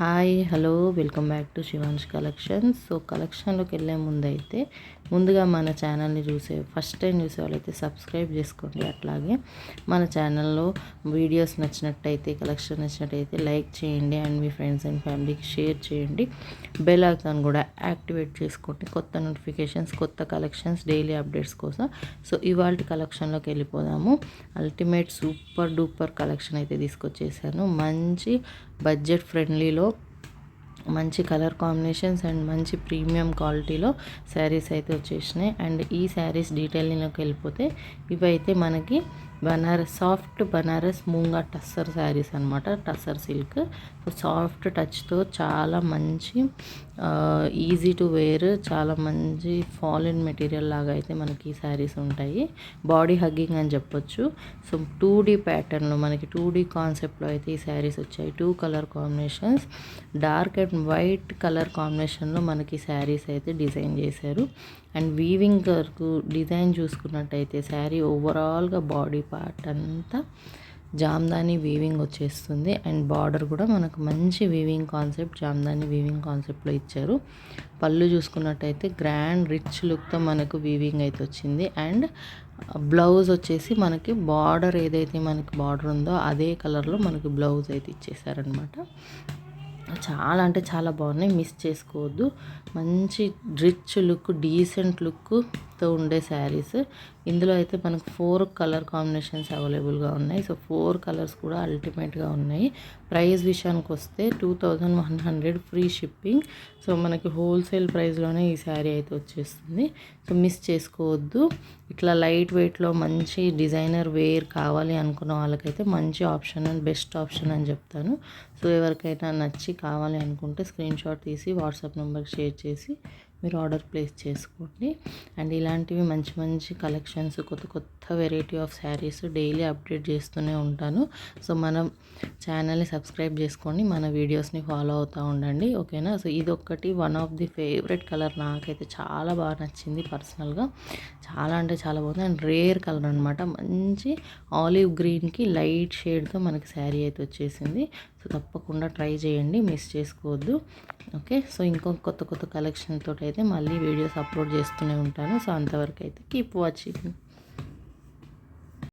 Hi hello welcome back to Shivans collections. So కలెక్షన్లోకి వెళ్ళే ముందు అయితే ముందుగా మన ఛానల్ని చూసే ఫస్ట్ టైం చూసే వాళ్ళైతే సబ్స్క్రైబ్ చేసుకోండి. అట్లాగే మన ఛానల్లో వీడియోస్ నచ్చినట్టయితే కలెక్షన్ నచ్చినట్టయితే లైక్ చేయండి అండ్ మీ ఫ్రెండ్స్ అండ్ ఫ్యామిలీకి షేర్ చేయండి. బెల్ ఐకాన్ కూడా యాక్టివేట్ చేసుకోండి. కొత్త నోటిఫికేషన్స్ కొత్త కలెక్షన్స్ డైలీ అప్డేట్స్ కోసం. సో ఇవాళ కలెక్షన్లోకి వెళ్ళిపోదాము. అల్టిమేట్ సూపర్ డూపర్ కలెక్షన్ అయితే తీసుకొచ్చేసాను. మంచి బడ్జెట్ ఫ్రెండ్లీలో మంచి కలర్ కాంబినేషన్స్ అండ్ మంచి ప్రీమియం క్వాలిటీలో శారీస్ అయితే వచ్చేసినాయి. అండ్ ఈ శారీస్ డీటెయిలింగ్లోకి వెళ్ళిపోతే ఇవైతే మనకి బనారస్ సాఫ్ట్ బనారస్ మూంగా టస్సర్ శారీస్ అనమాట టస్సర్ సిల్క్ సాఫ్ట్ టచ్తో చాలా మంచి ఈజీ టు వేర్ చాలా మంచి ఫాలిన్ మెటీరియల్ లాగా అయితే మనకి ఈ శారీస్ ఉంటాయి. బాడీ హగ్గింగ్ అని చెప్పొచ్చు. సో టూ డీ ప్యాటర్న్లో మనకి టూ డీ కాన్సెప్ట్లో అయితే ఈ శారీస్ వచ్చాయి. Two colour combinations dark and white colour కాంబినేషన్లో మనకి శారీస్ అయితే డిజైన్ చేశారు. అండ్ వీవింగ్ వరకు డిజైన్ చూసుకున్నట్టయితే శారీ ఓవరాల్గా బాడీ పార్ట్ అంతా జామ్దాని వీవింగ్ వచ్చేస్తుంది. అండ్ బార్డర్ కూడా మనకు మంచి వీవింగ్ కాన్సెప్ట్ జామ్దాని వీవింగ్ కాన్సెప్ట్లో ఇచ్చారు. పళ్ళు చూసుకున్నట్టయితే గ్రాండ్ రిచ్ లుక్తో మనకు వీవింగ్ అయితే వచ్చింది. అండ్ బ్లౌజ్ వచ్చేసి మనకి బార్డర్ ఏదైతే మనకి బార్డర్ ఉందో అదే కలర్లో మనకి బ్లౌజ్ అయితే ఇచ్చేసారనమాట చాలా అంటే చాలా బాగున్నాయి. మిస్ చేసుకోవద్దు. మంచి రిచ్ లుక్ డీసెంట్ లుక్తో ఉండే శారీస్ ఇందులో అయితే మనకు ఫోర్ కలర్ కాంబినేషన్స్ అవైలబుల్గా ఉన్నాయి. సో ఫోర్ కలర్స్ కూడా అల్టిమేట్గా ఉన్నాయి. ప్రైస్ విషయానికి వస్తే two thousand one hundred free shipping. So మనకి హోల్సేల్ ప్రైస్లోనే ఈ శారీ అయితే వచ్చేస్తుంది. సో మిస్ చేసుకోవద్దు. ఇట్లా లైట్ వెయిట్లో మంచి డిజైనర్ వేర్ కావాలి అనుకున్న వాళ్ళకైతే మంచి ఆప్షన్ అండ్ బెస్ట్ ఆప్షన్ అని చెప్తాను. సో ఎవరికైనా నచ్చి కావాలి అనుకుంటే స్క్రీన్ షాట్ తీసి వాట్సాప్ నెంబర్కి షేర్ చేసి మీరు ఆర్డర్ ప్లేస్ చేసుకోండి. అండ్ ఇలాంటివి మంచి మంచి కలెక్షన్స్ కొత్త కొత్త variety of saris daily update చేస్తూనే ఉంటాను. సో మనం ఛానల్ని సబ్స్క్రైబ్ చేసుకోండి. మన వీడియోస్ని ఫాలో అవుతూ ఉండండి. ఓకేనా? సో ఇది ఒక్కటి one of the favourite colour నాకైతే చాలా బాగా నచ్చింది పర్సనల్గా. చాలా అంటే చాలా బాగుంది. అండ్ రేర్ కలర్ అనమాట మంచి ఆలివ్ గ్రీన్కి లైట్ షేడ్తో మనకి శారీ అయితే వచ్చేసింది. సో తప్పకుండా ట్రై చేయండి మిస్ చేసుకోవద్దు. ఓకే? సో ఇంకో కొత్త కొత్త కలెక్షన్తో అయితే మళ్ళీ వీడియోస్ అప్లోడ్ చేస్తూనే ఉంటాను. సో అంతవరకు అయితే కీప్ వాచింగ్